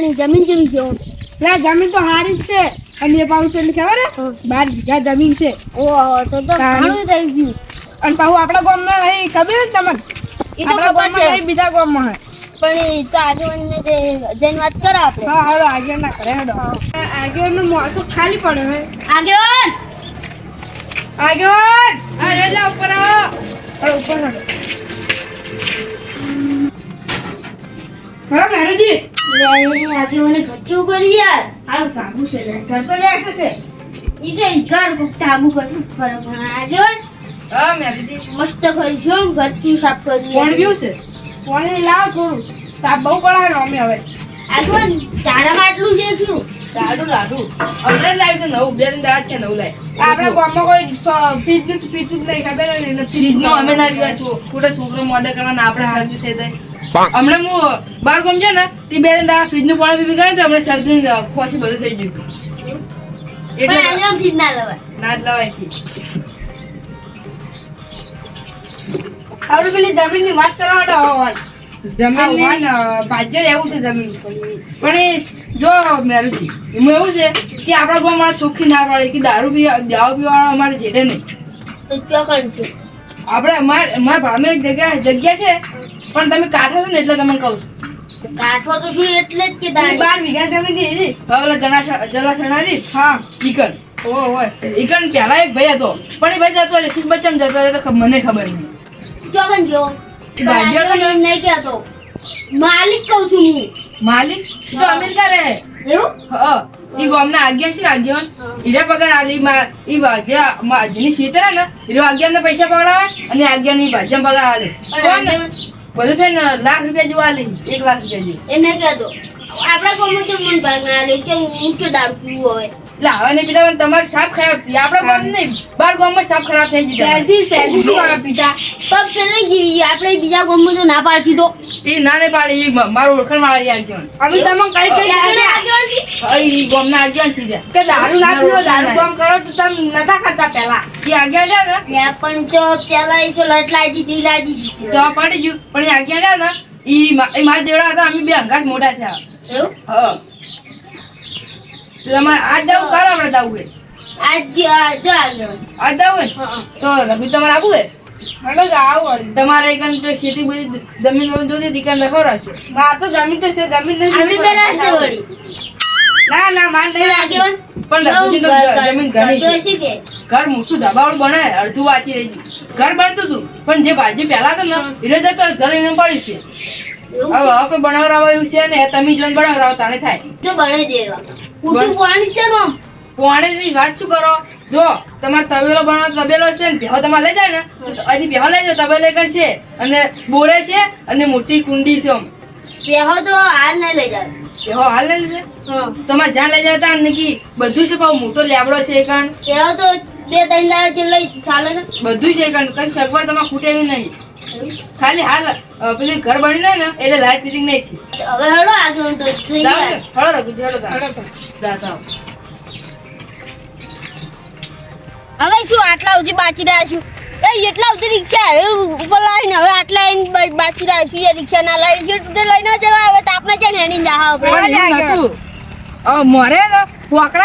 પણ જમીન જેવી જો લે જમીન તો હારી જ છે. અને એ પાછું છે ખબર બાર વીઘા જમીન છે. ઓ તો તો. ઘણું થઈ ગયું. અને પાછું આપણા ગામમાં નહીં ખબર તમને? એ તો ખબર છે. બીજા ગામમાં પણ તો આગેવાનને જે જઈને વાત કરો આપણે. હા હાલો આગળ ના કરે હેડો. આગળનું મોસું ખાલી પડે હે. આગેવાન! આગળ અરે લે ઉપર આવો. અરે ઉપર હેડો. હા યાર છે ઘર તો છે ઘર મસ્ત કરીશું ઘરથી સાફ કરી કોણ છે કોણ લાવ થોડું તાપ બહુ પડાય અમે હવે આગેવાન તારામાં આટલું છે શું લાડુ. લાડુ અમને લાવ્યું છે નવું બે ત્રણ દાડા છે નવું લાય આપણા ગામમાં કોઈ પીજું જ નહીં ખબર અમે છું ખોટા છોકરો મોડે કરવાના આપણે શરદી થઈ જાય હમણાં હું બાર ગમ છે ને તે બે દાડા ફ્રીજનું પાણી પીવી પી તો હમણાં શરદી ને ખોસી બધું થઈ ગયું. એટલે આગેવાનથી ના લવાય. ના જ લવાય ફી આપણે પેલી જમીનની વાત કરવા હોય જમીન ભાજ્ય રહેવું છે જમીન. પણ એ જો મેરુજી એમાં એવું છે કે આપણા ગામ સુખી ના પાડે કે દારૂ પી દારૂ પીવાળા અમારે જેડે નહીં. આપણે અમારે અમારા એક જગ્યા જગ્યા છે પણ તમે કાઢો છો ને એટલે તમને કહું છું. કાઠો તો શું એટલે જ કે તારે બાર વીઘા જમીન હતી હવે જલા જલા હા. ચિકન. ઈકન પહેલા એક ભાઈ હતો પણ એ ભાઈ જતો રહે શીખ બચ્ચમ જતો રહે તો મને ખબર નહીં. ચોકન જો. ભાજીઓ તો એમ નહીં કહેતો. માલિક કહું છું હું. માલિક? તો અમેરિકા રહે. એવું? હ ઈ ગામના આગેવાન છે ને આગેવાન. ઈરા પગાર આવે ઈ મા- ઈ ભાજ્યા જેની હે ને ઈરો આગેવાનને પૈસા પકડાવે અને આગેવાનની ભાજ્યાને પગાર આલે કોણ? બધું છે ને લાખ રૂપિયા જેવું આલી એક લાખ રૂપિયા જેવું. એમને કહેતો આપણા ગામમાં તો મન ભાગ ના લે કે ઊંચો દારૂ પીવો હોય. હવે ને પીતા તમારી સાપ ખરાબ થઈ આપણા ગામ નહીં બાર ગામમાં સાપ ખરાબ થઈ તમારી. પહેલી પહેલી શું આવે પીતા પગ ચલે ગીરી આપણે બીજા ગામમાં તો ના પાડશી તો. એ ના ને પાડે ઈ મારું ઓળખાણ વાળા આગેવાન અમે તમે કઈ કઈ આગળ જાણ્યા? આગળ છે. હા, ઈ ગામના આગેવાન છે કે દારૂ ના પીવો દારૂ કામ કરો તો તમે નતા કરતા પહેલા. એ આગેવાન છે ને? મેં પણ જો પેલા એ તો લટ લાવી દીધી લાવી દીધી તો પડી ગયું. પણ એ આગેવાન છે ને ઈ મારા જેવડા હતા અમે બે અંગાત મોટા થયા. એવું? હા. તમારે આજ જવું કાલ આપણે આજ આજ તો રઘુ તમારે આવું હે આવો તમારે તો ખેતી બધી જમીન જોતી હતી કે નખો માર તો જમીન તો છે ના ના નહીં પણ પણ રઘુજી તો ઘર- જમીન ઘણી છે. તો મોટું ધાબાવાળું બનાવે અડધું વાંચી રહી ઘર બનતું હતું પણ જે ભાજી પહેલા હતો ને એટલે ઘર એને પડ્યું છે? હવે હવે કોઈ બનાવરાવા એવું છે ને તમે જોઈને બનાવરાવો તાને થાય. તો બને દેવા. ઉઠું પાણી છે ને આમ. વાત શું કરો? જો તમારે તબેલો બનાવવાનો તબેલો છે ને ભેહો તમારે લઈ જાય ને હજી ભેહો લઈ જાઓ તબેલો એક છે. અને બોરે છે અને મોટી કુંડી છે આમ. પેહો તો હાલ નહીં લઈ જાય. ભેહો હાલ લઈ જાય? તમારે જ્યાં લઈ જતા ને કે બધું છે ભાવ મોટો લેબડો છે કાન પેહો તો બે ત્રણ દાડા થી લઈ ચાલે ને બધું છે કાન કઈ સગવડ તમારે ખૂટે નહીં. ખાલી હાલ પેલી ઘર બની જાય ને એટલે લાઈટ ફિટિંગ નહીં થઈ હવે હળો આગળ તો થઈ જાય. હળો રઘુ હળો હવે શું આટલા સુધી બાચી રહ્યા છું? એ એટલા સુધી રિક્ષા હવે ઉપર લાવીને હવે આટલા આઈને બ- બાચી રહ્યા છું? એ રિક્ષા ના લઈ જે સુધી લઈ ના જવા હવે તો આપણે છે હેડી જા આપણે? પણ એવું મોરે ને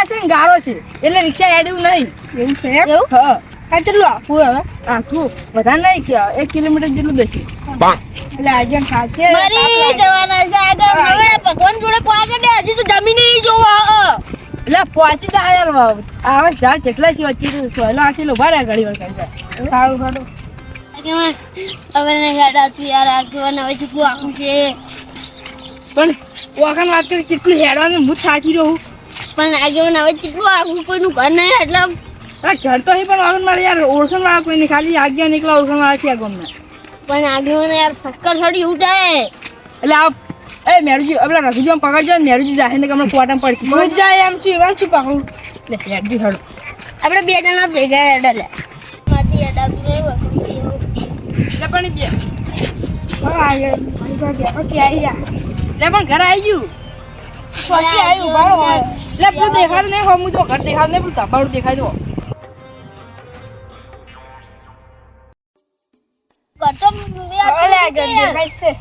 છે ને ગારો છે એટલે રિક્ષા હેડ્યું નહીં. એવું છે એવું? હા. આ કેટલું આપવું હવે આખું વધારે નહીં કે એક કિલોમીટર જેટલું દેશે એટલે આજે ખાશે. મરી જવાના છે આગળ. હવે ભગવાન જોડે પહોંચે ને હજી તો જમીન નહીં જોવા એટલે પહોંચી તો આયા વાવ. આવે જા કેટલા છે વચ્ચે તો સોયલો આખી ઊભા રહ્યા ઘડી વાર સારું સારું. હવે નહીં હેડાતું યાર આગળ હવે કેટલું આખું છે. પણ વાખાન વાત કરી કેટલું હેડવાનું હું થાકી રહું પણ આગળ હવે કેટલું આખું કોઈનું ઘર નહીં એટલે ઘર તો અહીં પણ વાગન મારે યાર ઓળખણ વાળા કોઈ નહીં ખાલી આજ્ઞા નીકળા ઓળખણ વાળા છે ગમે પણ આગળ યાર ફક્કર છોડી ઉઠાય એટલે આ એ મેરુજી પેલા રઘુજી પકડજો ને મેરુજી જાય ને કે કોટમ પડશે હું જાય એમ છું એમાં શું પકડું એટલે મેરુજી હળ. આપણે બે જણા ભેગા હેડા લે. માથી હેડાતું નહીં એટલે પણ બે. હા એટલે પણ ઘર આવી ગયું? સોચી આવ્યું બરાબર એટલે પેલું દેખાતું હો હું તો ઘર દેખાડ નહીં પેલું ધબાડું દેખાય તો કરતો આગળ દેખાય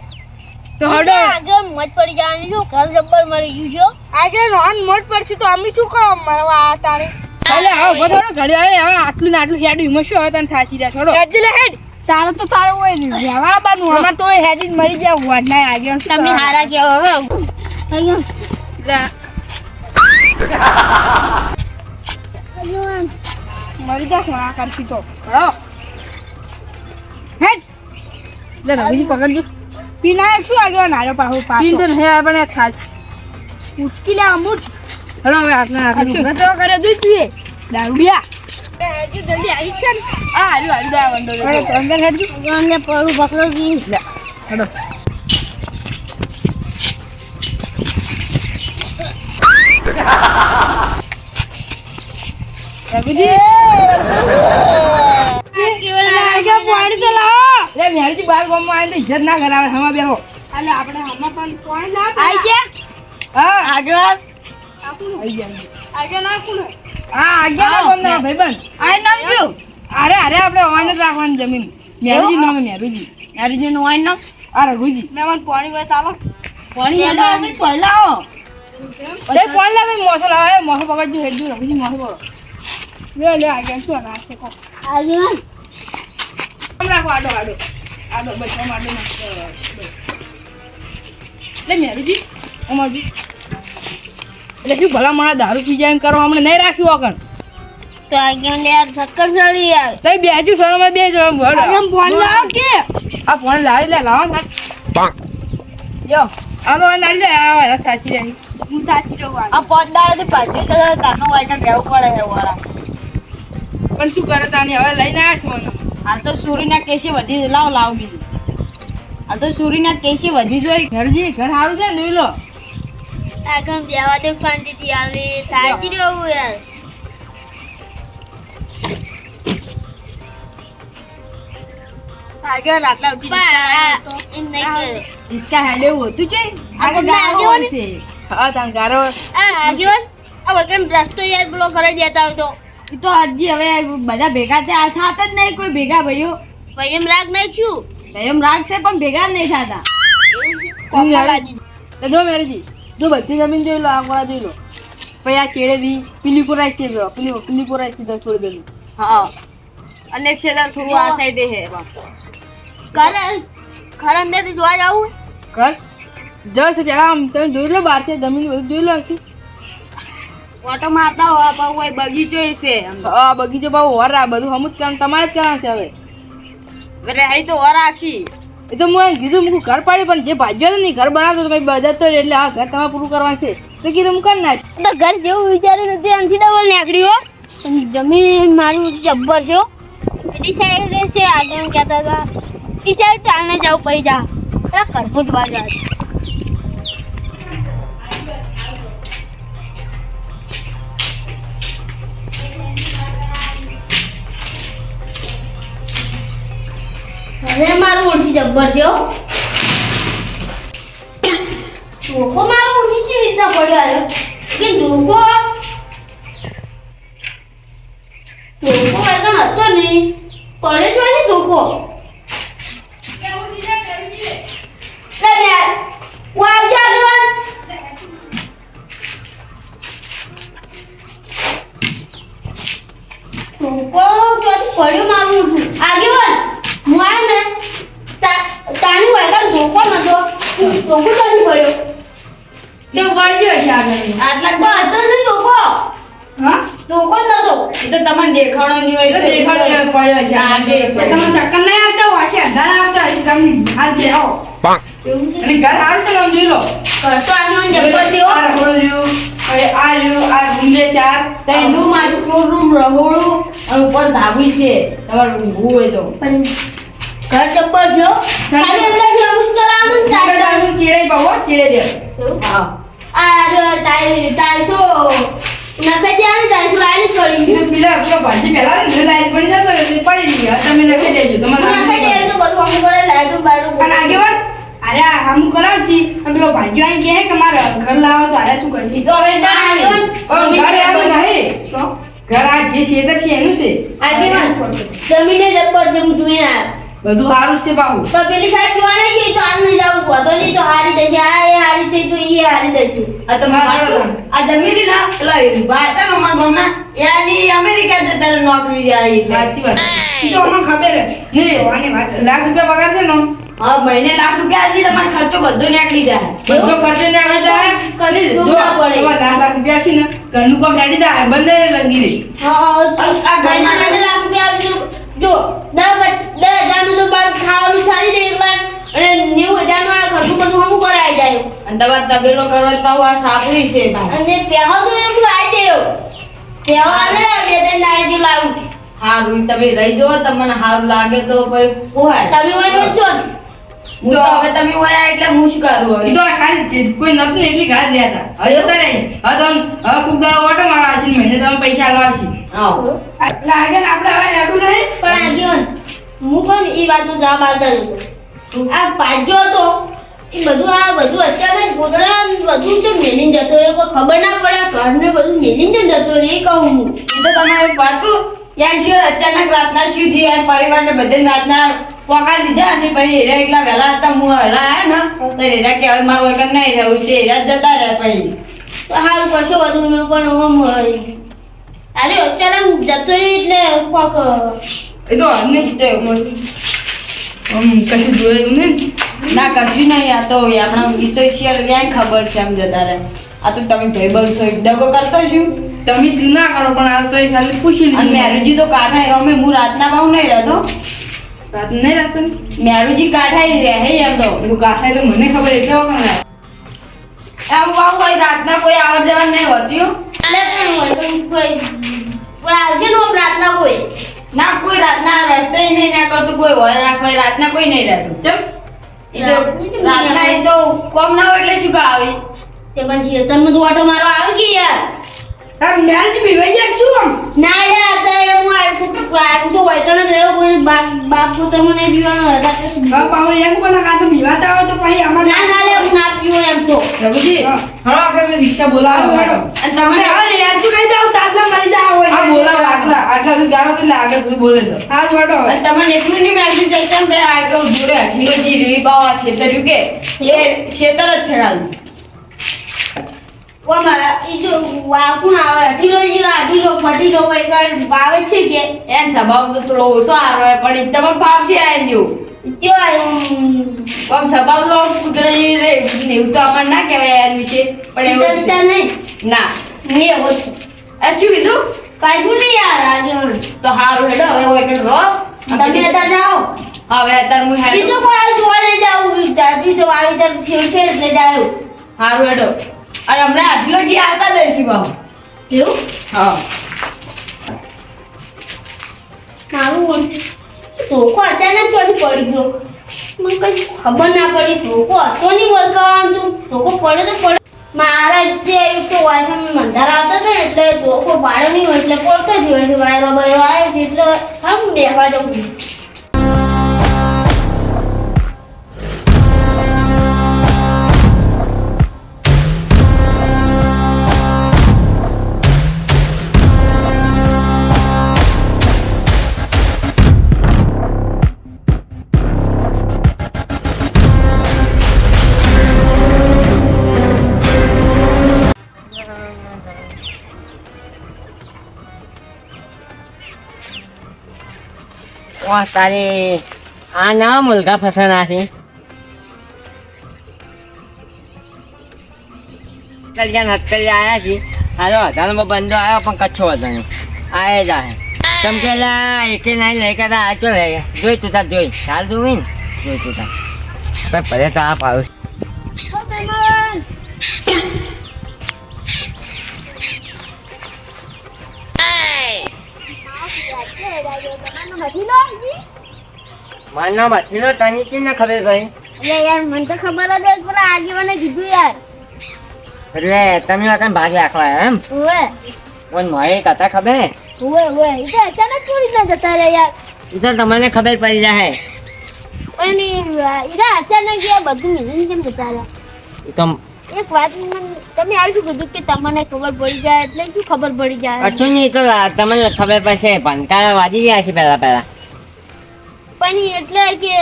તો હડો. આગળ મત પડી જવાની શું ઘર જબ્બર મળી ગયું છે આગળ રોહન મોટ પડશે તો અમે શું કામ મરવા આ તારે ઘડી હવે આટલું ને આટલું હેડ એમાં શું હવે તને થાચી રહ્યા છોડો હેડ. લે હેડ. તારો તો તારો હોય ને રહેવા બાનું અમાર તો હેડ જ મરી જાય વડના આગળ તમે હારા કેવો હો મરી જા ખોણા કરતી તો. ખરો લે રઘુજી પકડજો પીનાયક શું આગળ નારો પાહો પીન તો હે આપણે થાચ ઉચકી લે અમુટ હડો હવે આટલા આટલું આટલું તો કરે દૂધ પીએ દારૂડિયા જલ્દી આવી છે ને આ હાર્યું હાર્યું દા વંડો અંદર હેડજો આગળને પડું પકડો કી હડો રઘુજી આગળ પાણી તો લાવો લે મેરજી બાર ગામમાં આવીને ઇજ્જત ના કરાવે હમા બેહો. અને આપણે હમા પણ પાણી ના આઈ ગયા? હા. આગળ આઈ ગયા. આગળ ના કોણ હા આગળ ના ગામના ભાઈબંધ. આઈ નામ શું? અરે અરે આપણે ઓન જ રાખવાની જમીન. મેરુજી નામ મેરુજી મેરીજી નું આઈ નામ? આ રઘુજી. મહેમાન પાણી વાત આવો પાણી આવો હશે પહેલા આવો. એ કોણ લાવે મોસો લાવે મોસો પકડજો હેડજો રઘુજી મોસો પકડો. લે લે આગળ શું ના છે કો આગળ. રાખો આડો આડો આડો બસ આમ આડો નાખો લે મેરુજી અમારજી એટલે શું ભલા મારા દારૂ પી જાય એમ કરો હમણાં નહીં રાખ્યું આગળ તો આગળ યાર ચક્કર ચડી યાર તઈ બેજુ સરમાં બે જો. આગળ પાણી લાવો કે આ ફોન લાવી લે લાવો ને જો આનો આ નારી લે આ વાળા સાચી રહી હું સાચી રહું આ પોતદાળથી પાછી તો તારનો રહેવું પડે વાળા પણ શું કરે તાની હવે લઈને આવ્યા છો હાલ તો સુરીના કેસી વધી લાવ લાવ બીજું. હાલ તો સુરીના કેસી વધી જોઈ ઘરજી ઘર સારું છે જોઈ લો. આગમ બેવા દે શાંતિથી આવે. સાચી રહેવું યાર. આગળ આટલા સુધી પણ આ એમ નહીં કે ઈસકા હેડે હોતું છે? આગળ આગળ છે. હા તાન આ આગળ આ વગર રસ્તો યાર પેલો કરે જતા હોય તો. તો હજી હવે બધા ભેગા થયા. થાત જ નહીં કોઈ ભેગા ભાઈઓ. ભાઈ એમ રાગ નાખ્યું રાગ છે પણ ભેગા નહીં થતા જો. મેરજી જો બધી જમીન જોઈ લો આ જોઈ લો. પછી આ ચેડે દી પીલી કોરાઈ છે પેલો પીલી કોરાઈ સીધા છોડી દેલું હા. અને છેદાર થોડું આ સાઈડે હે ઘર? ઘર અંદર જોવા જાવું? ઘર? જો છે પેલા આમ તમે જોઈ લો બહાર છે જમીન બધું જોઈ લો હશે ઓટો મારતા હોય પાછું કોઈ બગીચો છે હા બગીચો બહુ વર બધું હમું જ કામ તમારે જ કરવાનું છે હવે. રહી તો ઓર છી. એ તો હું કીધું મૂકું ઘર પાડી પણ જે ભાગ્યો હતો ને ઘર બનાવતો તો ભાઈ બધા તો એટલે આ ઘર તમારે પૂરું કરવાનું છે. તો કીધું હું ના તો ઘર જેવું વિચાર્યું નથી આનથી ડબલ નીકળ્યો જમીન મારું જબ્બર છે હો. પેલી સાઈડ છે આગળ કહેતા હતા. એ સાઈડ ચાલને જાવ પૈ જા. પેલા કરભૂત બાજુ હવે મારું ઓળખી જબ્બર છે ધોકો મારો ઓળખી કેવી રીતના પડ્યો આવ્યો કે ધોકો? ધોકો વાગણ હતો નહીં પડ્યો જ નથી ધોકો. પડ્યો મારું આગેવાન હું આવ્યો ને તા- તાણી વાગણ ધોકો નતો. ધોકો તો પડ્યો. તે વળગ્યો છે આગળ. આટલા પણ હતો નહીં ધોકો. હા? ધોકો ન નતો. એ તો તમને દેખાડો નહીં હોય તો દેખાડો પડ્યો છે આગે. તમે ચક્કર નહીં. આવતા? હોય છે અંધાર આવતા હશે તમે હાલ જે આવો છે અને ઘર સારું છે ને જોઈ લો. ઘર તો આગળ જબ્બર છે હો. આ રખોડું રહ્યું. હવે આ રહ્યું આ રૂમ ચાર. ત્રણ રૂમ આ રૂમ રહોડું અને ઉપર ધાબી છે. તમારે ઊંઘવું હોય તો. પણ ઘર ચપ્પર છો હો. ખાલી અંદરથી અમુક કરાવવાનું જ આગળ ચાલે. બાજુ ચીડે બહુ ચીડે દે. હા. આ જો ટાઈલ ટાઈલ્સો નખે દે આને ટાઈલ્સો લાઈન પડી કીધું પેલા પેલો ભાજી પેલા આવે ને લાઈટ પડી જતો એટલે પડી ગઈ તમે લખે દેજો. તમારે નખે દે તો બધું અમુક કરે લાઈટો બાઈટો અને આગેવાન અરે આ હમ કરાવશી છી. પેલો ભાજી આઈ કહે કે મારે ઘર લાવો તો અરે શું કરશી? તો હવે આગેવાન પણ ઘર આવે નહીં. તો ઘર આ જે છે એનું છે. આગેવાન જમીને જપ્પર છે હું જોઈને આવ્યો. બધું સારું છે બાબુ. તો પેલી સાહેબ જોવા નહીં ગઈ તો આજ નહીં જાવું તો નહીં તો હારી દેશે આ એ હારી છે તો એ હારી દેશે આ તમે આ જમીરી ના પેલા ને અમારા ગામના અમેરિકા જતા નોકરી જાય એટલે. સાચી વાત. તો અમને ખબર હે. જોવાની વાત લાખ રૂપિયા પગાર છે ને હા મહિને લાખ રૂપિયા છે તમારો ખર્ચો બધો નીકળી જાય. બધો ખર્ચો ને આવી જાય? કદી જો પડે. તમારે લાખ લાખ રૂપિયા છે ને ઘરનું કામ હેડી જાય બંને લગી રહી. હા આ- ભાઈ માટે લાખ રૂપિયા આપીશું જો દસ દસ હજારનું તો બાર ખાવાનું સારી દે એકવાર. અને નેવું હજારનું આ ખર્ચું બધું હમું કરાઈ જાય. અને તમારે તબેલો કરવા તો આ સાપડી છે ભાઈ. અને પહેવા તો એમ આવી દેવ પહેવા ને બે ત્રણ દાડે લાવું. હારું તમે રહી જાઓ તમને સારું લાગે તો પછી કોહાય તમે હોય છો ને હું હવે તમે વયા એટલે હું શું કરું હવે? તો ખાલી જે- કોઈ નતું ને એટલી ઘાસ હતા. હવે રહી. હવે તો હવે કુક દાડો ઓટો મારવા આવશે ને મહિને તમે પૈસા આલવા આવશે આવો આ લાગે ને આપણે હવે હેડું નહીં. પણ આ હું કહું એ વાતનો જવાબ જતો આ પાજો હતો. એ બધું આ બધું અત્યારે ગોદડા બધું જો મેલીને જતો રહ્યો. કોઈ ખબર ના પડે ઘરને બધું મેલીન જ જતો રહ્યો એ કહું હું. એ તો તમારે યાર અચાનક રાતના શું થયું? યાર પરિવારને બધે રાતના પગાર દીધા અને પછી હેરા એટલા વહેલા હતા હું વહેલા આવ્યા ને તો હીરા કે હવે મારું વગર નહીં રહેવું છે હેરા જતા રહે પછી. તો હારું કશો વધુ પણ આમ અરે અચાનક જતો રહી એટલે કોક એ તો અમને જ તે મળતું. આમ કશું જોયું ને ના કશું નહીં આ તો આપણા ગીતો શેર ક્યાંય ખબર છે આમ જતા રહે. આ તો તમે ભેબલ છો દગો કરતો છું. તમે તું ના કરો પણ આ તો એ ખાલી પૂછી લીધું. મેરુજી તો કાઢાય અમે હું રાતના ભાવ નહીં રહેતો. રાત નહીં રાખતો મેરુજી કાઢાય રહે એમ તો. કાઢાય તો મને ખબર એટલે વખત એમ આવું કોઈ રાતના કોઈ આવર જવા નહીં હોતી. એટલે પણ હોય કોઈ કોઈ આવશે ને રાતના કોઈ? ના કોઈ રાતના રસ્તે નહીં ના કરતું કોઈ હોય રાખવા રાતના કોઈ નહીં રહેતું ચમ એ તો રાતના એ તો કોમ ના હોય એટલે શું કા આવી? તે પણ ચેતનમાં તો ઓટો મારો આવી ગઈ યાર. આ મેરેજ ભીવાઈ ગયા છું આમ? ના યાર અત્યારે હું આવું છું આવું તો હોય તો જ રહ્યો કોઈ બાપ બાપ તમે નહીં પીવાનો હતા હવે પાવર એક પણ કાં તો ભીવાતા હોય તો પછી અમારે ના ના રે હું ના પીવું એમ તો. રઘુજી હા. હળો આપણે રિક્ષા બોલાવો હાલો. અને તમને હવે યાર તું નહીં જાવ તાતલા મરી જાવ હોય હા બોલાવો આટલા આટલા સુધી ગાળો તો એટલે આગળ સુધી બોલે તો હા હવે. અને તમને એકલું નહીં મેસેજ જાય તેમ બે આગળ જોડે હઠીલો જી રીવી બાવા છેતર્યું કે? એ છેતર જ છે ખાલી. ઓ મારા ઈ જો વાકુણ આવે અઢીલો જો અઢીલો પટીલો કોઈ કઈ ભાવે છે કે? એન સ્વભાવ તો થોડો ઓછો હારો પણ એ તમને ફાવશે આ જેવું જો આમ સ્વભાવ તો કુદરતી રે એવું તો અમારે ના કહેવાય યાર વિશે પણ એવું નહીં? ના. હું એવો છું. આ શું કીધું? કાંઈ નહીં યાર આજે તો હારું હેડો હવે હોય કે રહો તમે અત્યારે જાઓ. હવે અત્યારે હું હેડો. બીજું કોઈ જોવા નહીં જાવું દાદી તો આવી તરફ છે એટલે હારું હેડો. અને હમણાં આટલો જે આવતા દઈશું બાબુ એવું? હા. મારું ધોકો અચાનક ચોથી પડી ગયો. મને કઈ ખબર ના પડી. ધોકો હતો નહીં બોલવાનું તું. ધોકો પડ્યો તો પડ્યો મારા જે તો વાસણ મંધાર આવતો હતો ને એટલે ધોકો પાડ્યો નહીં હોય એટલે પડતો જ હોય વાયરો બાયરો આવે છે એટલે હમ બેસવા જવું વાહ તારે આ ના મુલગા ફસાના છે? કલ્યાણ હટકલી આવ્યા છે હાલો અધારમાં બંધો આવ્યો પણ કચ્છો હતો આવે જાય તમ કે એકે નાઈ લઈ કરતા આ ચો લઈ જોઈ તું તાર, જોઈ. ચાલ જોઈ ને જોઈ તું તાર. ભલે તો આ પાડું મારનો બચેલો તને કેમ ના ખબર ભાઈ? અરે યાર મને તો ખબર જ હતી પેલા આગેવાને કીધું યાર. એટલે તમે વખત ભાગ રાખવા એમ? ઓએ પણ મારે કથા ખબર? હે ઓએ ઓવે. એ તો અચાનક ચોરી ના જતા રે યાર. એ તો તમને ખબર પડી જાય પણ ઈરા અચાનક યાર બધું મિલન કેમ જતા રે તમ તો એક વાત મને તમે આવી શું કીધું કે તમને ખબર પડી જાય? એટલે શું ખબર પડી જાય? અચ્છા નહીં તો તમને ખબર પડશે. ભંકારા વાજી ગયા છે પહેલા પહેલા. પણ એટલે કે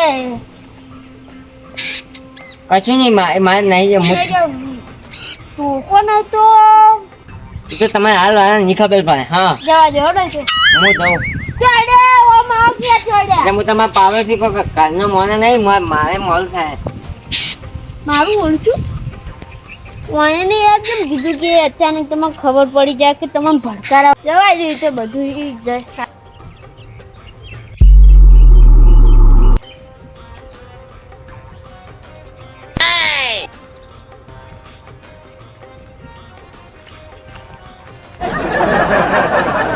કશું નહીં મારે નહીં કે ટોકો નતો તો તમે હાલ હાલ નહીં ભાઈ હા. જવા દો ને હું જાઉં ચડે ઓ માં કે ચડે હું તમારા પાડોશી કોઈ કાલનો મોને નહીં મારે મોલ થાય. મારું ઓળખું? વાયને યાર કેમ કીધું કે અચાનક તમને ખબર પડી જાય કે તમને ભડકારા જવા જ રીતે બધું ઈ જ Ha, ha, ha, ha.